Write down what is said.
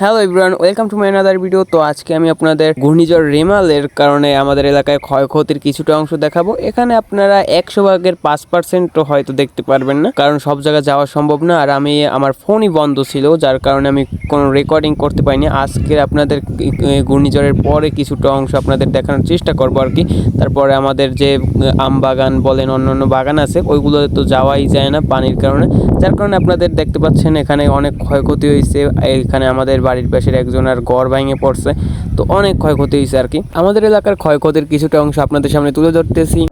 Hello everyone welcome to my another video তো আজকে আমি আপনাদের ঘূর্ণিঝড় রেমালের কারণে আমাদের এলাকায় ক্ষয়ক্ষতির কিছুটা অংশ দেখাবো। এখানে আপনারা একশো ভাগের পাঁচ পার্সেন্ট হয়তো দেখতে পারবেন না, কারণ সব জায়গায় যাওয়া সম্ভব না। আর আমি, আমার ফোনই বন্ধ ছিল, যার কারণে আমি কোনো রেকর্ডিং করতে পারিনি। আজকে আপনাদের ঘূর্ণিঝড়ের পরে কিছুটা অংশ আপনাদের দেখানোর চেষ্টা করব আর কি। তারপরে আমাদের যে আম বাগান বলেন অন্যান্য বাগান আছে ওইগুলো তো যাওয়াই যায় না পানির কারণে। যার কারণে আপনাদের দেখতে পাচ্ছেন এখানে অনেক ক্ষয়ক্ষতি হয়েছে। এখানে আমাদের বাড়ির পাশের একজনের গড় ভেঙে পড়ছে, তো অনেক ক্ষয়ক্ষতি হয়েছে আর কি। আমাদের এলাকার ক্ষয়ক্ষতির কিছুটা অংশ আপনাদের সামনে তুলে ধরতেছি।